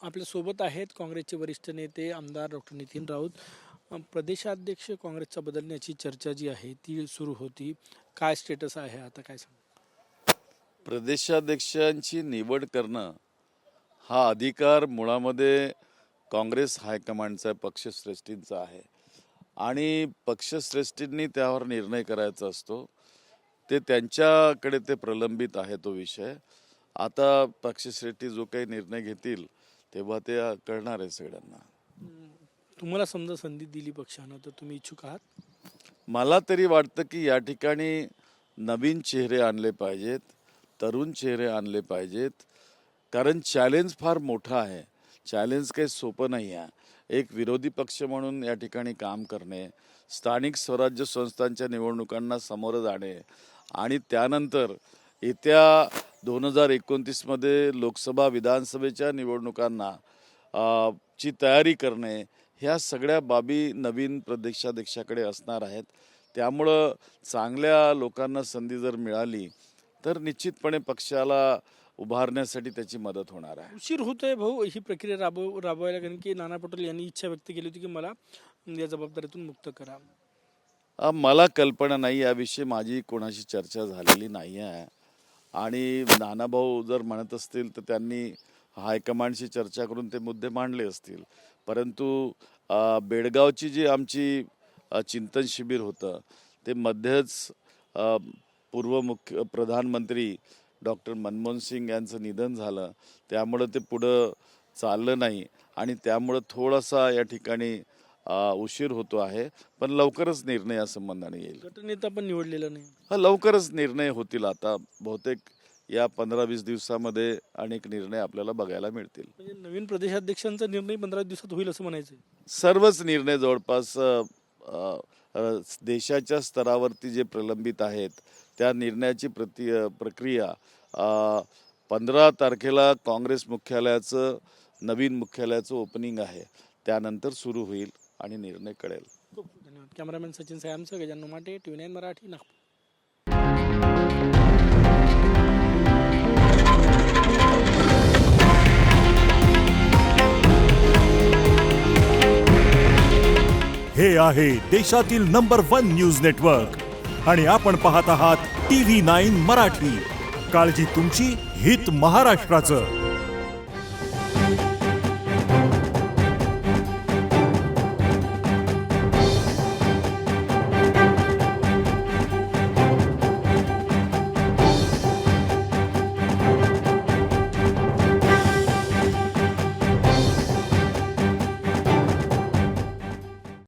आपल्यासोबत आहेत काँग्रेसचे वरिष्ठ नेते आमदार डॉक्टर नितीन राऊत. प्रदेशाध्यक्ष काँग्रेसचा बदलण्याची चर्चा जी आहे ती सुरू होती. काय स्टेटस आहे आता काय सांग? प्रदेशाध्यक्षांची निवड करणं हा अधिकार मुळामध्ये काँग्रेस हायकमांडचा पक्षश्रेष्ठींचा आहे. आणि पक्षश्रेष्ठींनी त्यावर निर्णय करायचा असतो. ते त्यांच्याकडे ते प्रलंबित आहे तो विषय. आता पक्षश्रेष्ठी जो काही निर्णय घेतील तेव्हा ते कळणार आहे सगळ्यांना. तुम्हाला समजा संधी दिली पक्षानं तर तुम्ही इच्छुक आहात? मला तरी वाटतं की या ठिकाणी नवीन चेहरे आणले पाहिजेत तरुण चेहरे आणले पाहिजेत. कारण चॅलेंज फार मोठं आहे. चॅलेंज काही सोपं नाही आहे. एक विरोधी पक्ष म्हणून या ठिकाणी काम करणे स्थानिक स्वराज्य संस्थांच्या निवडणुकांना सामोरं जाणे आणि त्यानंतर येत्या दोन हजार एकोणतीसमध्ये लोकसभा विधानसभेच्या निवडणुकांना ची तयारी करणे ह्या सगळ्या बाबी नवीन प्रदेशाध्यक्षाकडे असणार आहेत. त्यामुळं चांगल्या लोकांना संधी जर मिळाली तर निश्चितपणे पक्षाला उभारण्यासाठी त्याची मदत होणार आहे. उशीर होतोय भाऊ ही प्रक्रिया राबव राबवायला कारण की नाना पटोले यांनी इच्छा व्यक्त केली होती की मला या जबाबदारीतून मुक्त करा. मला कल्पना नाही याविषयी माझी कोणाशी चर्चा झालेली नाही आहे आणि नानाभाऊ जर म्हणत असतील तर त्यांनी हायकमांडशी चर्चा करून ते मुद्दे मांडले असतील. परंतु बेळगावची बेडगावची जी आमची चिंतन शिबिर होतं ते मध्येच पूर्व मुख्य प्रधानमंत्री डॉक्टर मनमोहन सिंग यांचं निधन झालं. त्यामुळं ते पुढं चाललं नाही आणि त्यामुळं थोडासा या ठिकाणी उशीर होतो आहे पण लवकरच निर्णय या संबंधाने येईल. गटनेता पण निवडलेला नाही. हा लवकरच निर्णय होतील आता. बहुतेक या पंधरा वीस दिवसामध्ये अनेक निर्णय आपल्याला बघायला मिळतील. म्हणजे नवीन प्रदेशाध्यक्षांचा निर्णय पंधरा दिवसात होईल असं म्हणायचं सर्वच निर्णय जवळपास अ, अ, अ, देशाच्या स्तरावरती जे प्रलंबित आहेत त्या निर्णयाची प्रति अ, प्रक्रिया पंधरा तारखेला काँग्रेस मुख्यालयाचं नवीन मुख्यालयाचं ओपनिंग आहे. त्यानंतर सुरू होईल. आणि निर्णय कळेल. खूप खूप धन्यवाद. कॅमेरामॅन सचिन सायांसह गजानन माटे टी नाईन मराठी नागपूर. हे आहे देशातील नंबर वन न्यूज नेटवर्क. आणि आपण पाहत आहात टी व्ही नाईन मराठी. काळजी तुमची हित महाराष्ट्राचं.